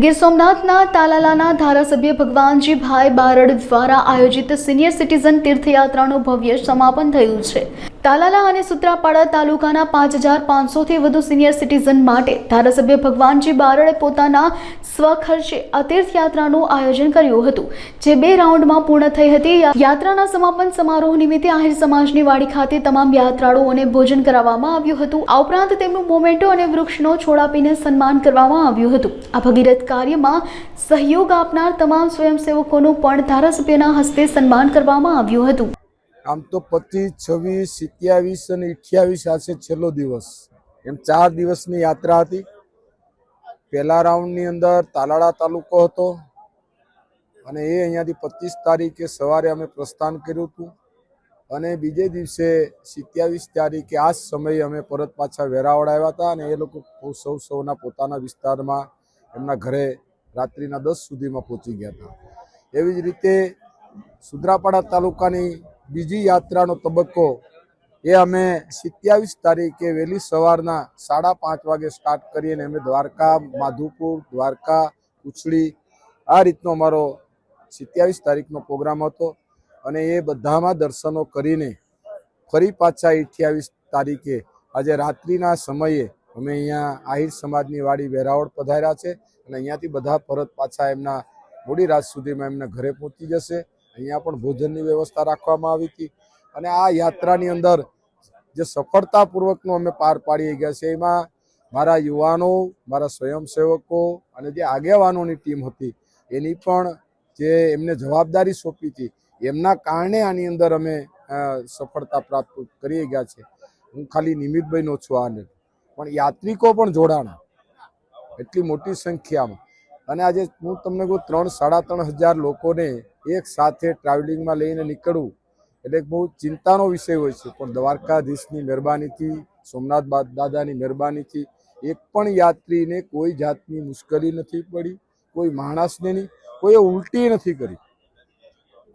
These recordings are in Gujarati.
ગીર સોમનાથના તાલાલાના ધારાસભ્ય ભગવાનજીભાઈ બારડ દ્વારા આયોજિત સિનિયર સિટીઝન તીર્થયાત્રાનું ભવ્ય સમાપન થયું છે. તાલાલા અને સુત્રાપાડા તાલુકાના પાંચ હજાર પાંચસોથી વધુ સિનિયર સિટીઝન માટે ધારાસભ્ય ભગવાનજી બારડે પોતાના સ્વખર્ચે આ તીર્થયાત્રાનું આયોજન કર્યું હતું. જે બે રાઉન્ડમાં પૂર્ણ થઈ હતી. યાત્રાના સમાપન સમારોહ નિમિત્તે આહિર સમાજની વાડી ખાતે તમામ યાત્રાળુઓને ભોજન કરાવવામાં આવ્યું હતું. આ ઉપરાંત તેમનું મોમેન્ટો અને વૃક્ષનો છોડ આપીને સન્માન કરવામાં આવ્યું હતું. આ ભગીરથ કાર્યમાં સહયોગ આપનાર તમામ સ્વયંસેવકોનું પણ ધારાસભ્યના હસ્તે સન્માન કરવામાં આવ્યું હતું. આમ તો પચીસ, છવ્વીસ, સિત્યાવીસ અને અઠ્યાવીસ આજે છેલ્લો દિવસ. એમ ચાર દિવસની યાત્રા હતી. પહેલા રાઉન્ડની અંદર તાલાળા તાલુકો હતો અને એ અહીંયાથી પચીસ તારીખે સવારે અમે પ્રસ્થાન કર્યું હતું. અને બીજે દિવસે સિત્યાવીસ તારીખે આ જ સમયે અમે પરત પાછા વેરાવળ આવ્યા હતા અને એ લોકો સૌ સૌના પોતાના વિસ્તારમાં એમના ઘરે રાત્રિના દસ સુધીમાં પહોંચી ગયા હતા. એવી જ રીતે સુદ્રાપાડા તાલુકાની બીજી યાત્રાનો તબક્કો એ અમે સિત્યાવીસ તારીખે વહેલી સવારના સાડા પાંચ વાગે સ્ટાર્ટ કરીને અમે દ્વારકા, માધુપુર, દ્વારકા, ઉછળી આ રીતનો અમારો સિત્યાવીસ તારીખનો પ્રોગ્રામ હતો અને એ બધામાં દર્શનો કરીને ફરી પાછા અઠ્યાવીસ તારીખે આજે રાત્રિના સમયે અમે અહીંયા આહિર સમાજની વાડી વેરાવળ પધાર્યા છે અને અહીંયાથી બધા પરત પાછા એમના મોડી રાત સુધીમાં એમના ઘરે પહોંચી જશે. અહીંયા પણ ભોજનની વ્યવસ્થા રાખવામાં આવી હતી. અને આ યાત્રાની અંદર જે સફળતાપૂર્વકનું અમે પાર પાડી ગયા છે એમાં મારા યુવાનો, મારા સ્વયંસેવકો અને જે આગેવાનોની ટીમ હતી, એની પણ જે એમને જવાબદારી સોંપી હતી, એમના કારણે આની અંદર અમે સફળતા પ્રાપ્ત કરી ગયા છે હું ખાલી નિમિતભાઈનો છું આને પણ યાત્રિકો પણ જોડાણા. એટલી મોટી સંખ્યામાં. અને આજે હું તમને કહું ત્રણ, સાડા ત્રણ હજાર લોકોને એક સાથે ટ્રાવેલિંગમાં લઈને નીકળવું એટલે બહુ ચિંતાનો વિષય હોય છે. પણ દ્વારકાધીશની મહેરબાનીથી, સોમનાથ દાદાની મહેરબાનીથી એક પણ યાત્રીને કોઈ જાતની મુશ્કેલી નથી પડી, કોઈ માણસને નહીં કોઈએ ઉલટી નથી કરી,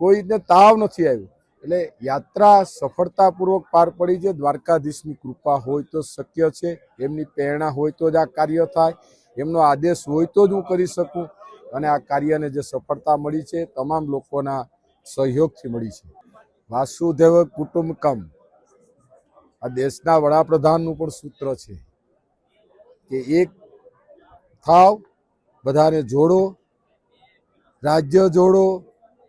કોઈને તાવ નથી આવ્યો. એટલે યાત્રા સફળતાપૂર્વક પાર પડી છે. દ્વારકાધીશની કૃપા હોય તો શક્ય છે, એમની પ્રેરણા હોય તો જ આ કાર્ય થાય. એમનો આદેશ હોય તો જ હું કરી શકું. અને આ કાર્યને જે સફળતા મળી છે, તમામ લોકોના સહયોગથી મળી છે. વાસુદેવ કુટુંબકમ. આ દેશના વડાપ્રધાનનું પણ સૂત્ર છે કે એક થાવ, બધાને જોડો, રાજ્ય જોડો,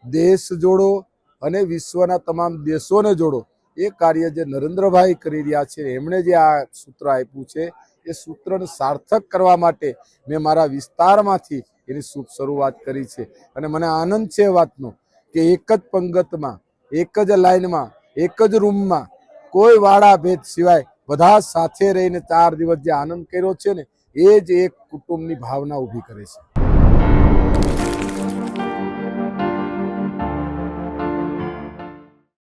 દેશ જોડો અને વિશ્વના તમામ દેશોને જોડો. એ કાર્ય જે નરેન્દ્રભાઈ કરી રહ્યા છે, એમણે જે આ સૂત્ર આપ્યું છે એ સૂત્રને સાર્થક કરવા માટે મેં મારા વિસ્તારમાંથી એની શરૂઆત કરી છે. અને મને આનંદ છે વાતનો કે એક જ પંગતમાં, એક જ લાઈનમાં એક જ રૂમમાં કોઈ વાળા ભેદ સિવાય બધા સાથે રહીને ચાર દિવસ જે આનંદ કર્યો છે ને, એ જ એક કુટુંબની ભાવના ઊભી કરે છે.